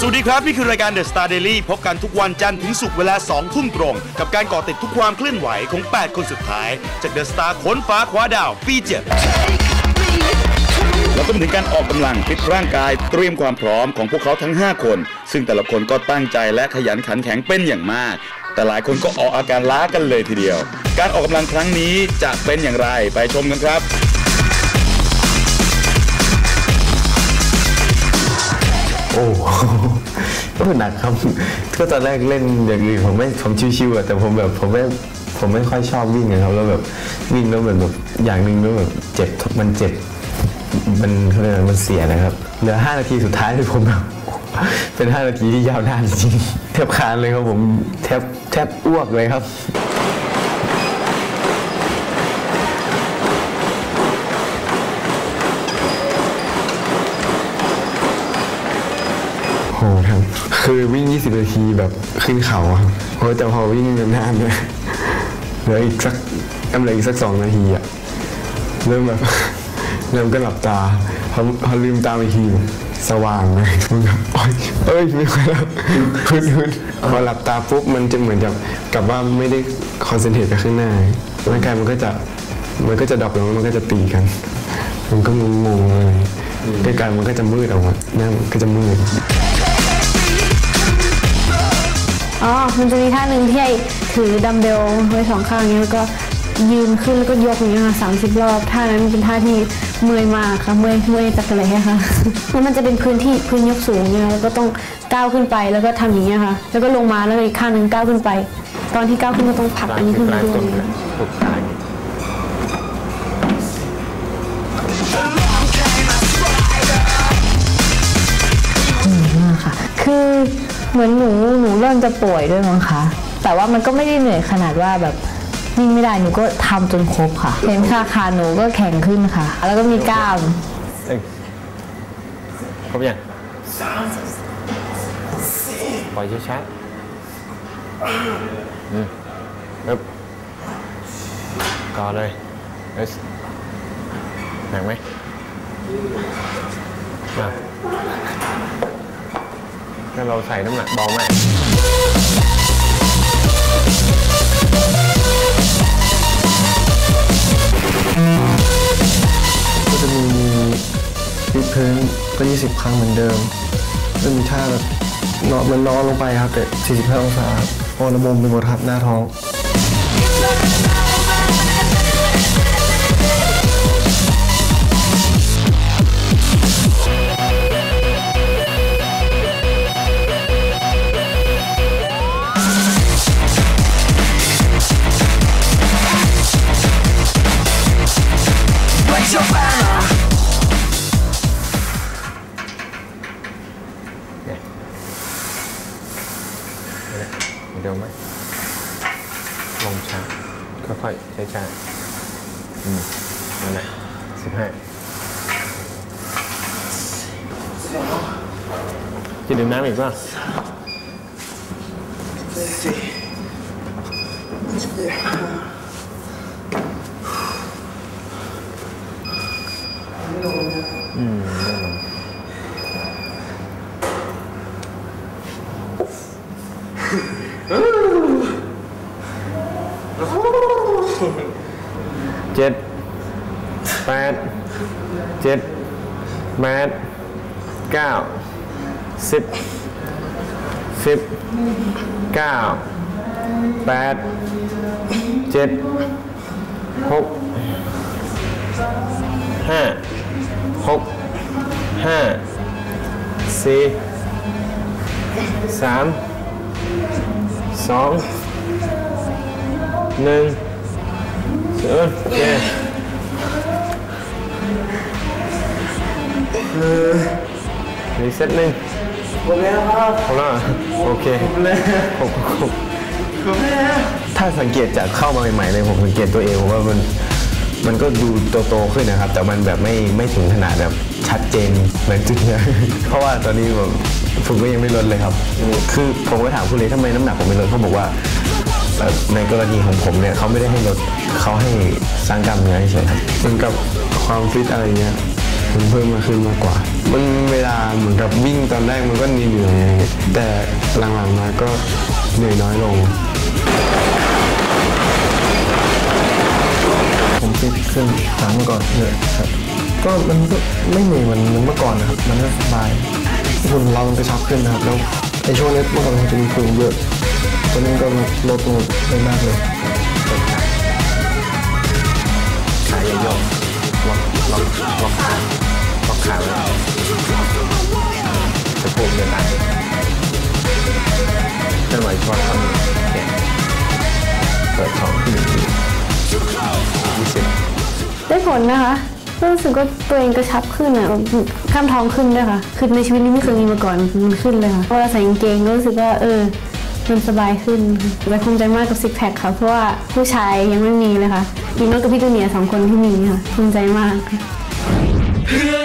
สวัสดีครับ นี่คือรายการ The Star Daily พบกันทุกวันจันทร์ถึงศุกร์เวลา 2 ทุ่มตรง กับการก่อติดทุกความเคลื่อนไหวของ 8 คนสุดท้าย จาก The Star ค้นฟ้าคว้าดาวปีเจ็ดแล้วก็มาถึงการออกกำลังฟิตร่างกายเตรียมความพร้อมของพวกเขาทั้ง 5 คน ซึ่งแต่ละคนก็ตั้งใจและขยันขันแข็งเป็นอย่างมาก แต่หลายคนก็ออกอาการล้ากันเลยทีเดียว การออกกำลังครั้งนี้จะเป็นอย่างไรไปชมกันครับโอ้โหก็หนักครับก็ตอนแรกเล่นอย่างอื่นผมไม่ผมชิวๆอะแต่ผมแบบผมไม่ผมไม่ค่อยชอบวิ่งอะครับแล้วแบบวิ่งแล้วเหมือนแบบอย่างหนึ่งแล้วแบบเจ็บมันเจ็บมันเขาเรียกอะมันเสียนะครับเหลือห้านาทีสุดท้ายที่ผมแบบ เป็นห้านาทีที่ยาวนานจริงแทบคานเลยครับผมแทบแทบอ้วกเลยครับโหครับคือวิ่ง 20 นาทีแบบขึ้นเขาอะครับโอ้แต่พอวิ่งนานๆเนี่ยเหลืออีกสักกำลังอีกสักสองนาทีอะเริ่มแบบ เริ่มก็หลับตาพอพอลืมตาอีกทีสว่างเลยมันแบบเอ้ยไม่ไหวแล้วพื้นพื้นพอหลับตาปุ๊บมันจะเหมือนกับกับว่าไม่ได้คอนเซนเทรตกับข้างหน้าร่างกายมันก็จะมันก็จะดับลงแล้วมันก็จะตีกัน มันก็งงๆเลยใกล้ๆมันก็จะมืดออกมาหน้ามันก็จะมืดอ๋อมันจะมีท่าหนึ่งที่ไอ้ถือดัมเบลไว้สองข้างอย่างเงี้ยแล้วก็ ยืนขึ้นแล้วก็ยกอย่างเงี้ยค่ะสามสิบรอบท่านั้นมันเป็นท่าที่เมื่อยมากค่ะเมื่อยเมื่อยจากอะไรค่ะแล้วมันจะเป็นพื้นที่พื้นยกสูงเนี่ยแล้วก็ต้องก้าวขึ้นไปแล้วก็ทำอย่างเงี้ยค่ะ แล้วก็ลงมาแล้วอีกข้างหนึ่งก้าวขึ้นไป ตอนที่ก้าวขึ้นก็ต้องผลักอันนี้ขึ้นมาด้วยถูกทางคือเหมือนหนูหนูเริ่มจะป่วยด้วยมั้งคะแต่ว่ามันก็ไม่ได้เหนื่อยขนาดว่าแบบ วิ่งไม่ได้หนูก็ทำจนครบค่ะ เห็นค่ะขาหนูก็แข็งขึ้นค่ะ แล้วก็มีกล้ามเอ้ยครบยังปล่อยช้าๆอืมปึ๊บก่อเลยเอสหนักไหมมาถ้าเราใส่น้ำหนักเบามาก ก็จะมีวิดพื้นก็ 20 ครั้งเหมือนเดิมจะมีท่าแบบนอนมันนอนลงไปครับแต่45องศาครับเพอระบมไปหมดครับหน้าท้อง เหมือนเดิมไหมลงช้าค่อยๆช้าๆอืมนั่นแหละสิบห้าจะดื่มน้ำอีกป่ะ เจ็ดแปดเจ็ดแปดเก้าสิบสิบเก้าแปดเจ็ดหกห้าหกห้าสี่สามสองหนึ่ง เออโอเครีเซ็ตหนึ่งครบแล้วครับครบแล้วโอเคครบแล้วครบครบถ้าสังเกตจากเข้ามาใหม่ๆเลยผมสังเกตตัวเองผมว่ามันมันก็ดูโตๆขึ้นนะครับ แต่มันแบบไม่ไม่ถึงขนาดแบบชัดเจนเหมือนจุดเนี้ยเพราะว่าตอนนี้แบบผมก็ยังไม่ลดเลยครับ คือผมก็ถามคุณเลยทำไมน้ำหนักผมไม่ลดเขาบอกว่า ในกรณีของผมเนี่ยเขาไม่ได้ให้ลดเขาให้สร้างกล้ามเนื้อเฉยๆครับเหมือนกับความฟิตอะไรเงี้ยมันเพิ่มมาขึ้นมากกว่า มันเวลาเหมือนกับวิ่งตอนแรกมันก็เหนื่อยๆอะไรเงี้ยแต่หลังๆมาก็เหนื่อยน้อยลง ผมฟิตขึ้นจากเมื่อก่อนเยอะครับ ก็มันก็ไม่เหนื่อยเหมือนเหมือนเมื่อก่อนนะครับ มันก็สบายหุ่นเรามันกระชับขึ้นนะครับ แล้วในช่วงนี้เมื่อก่อนผมจะมีพุงเยอะ ตอนนี้ก็ลดลงไปมากเลยขายโยกล็อกล็อกล็อกขาล็อกขาไว้จะพูดเดินได้เคลื่อนไหวเฉพาะท่อนแขนเปิดทองขึ้นอีกทียี่สิบได้ผลนะคะรู้สึกว่าตัวเองกระชับขึ้นอะกล้ามท้องขึ้นด้วยค่ะ คือในชีวิตนี้ไม่เคยมีมาก่อนมันขึ้นเลยค่ะเวลาใส่กางเกงก็รู้สึกว่าเออ มันสบายขึ้นและภูมิใจมากกับซิกแพคค่ะ เพราะว่าผู้ชายยังไม่มีเลยค่ะมีน้องกับพี่จูเนียสองคนที่มีค่ะภูมิใจมากค่ะ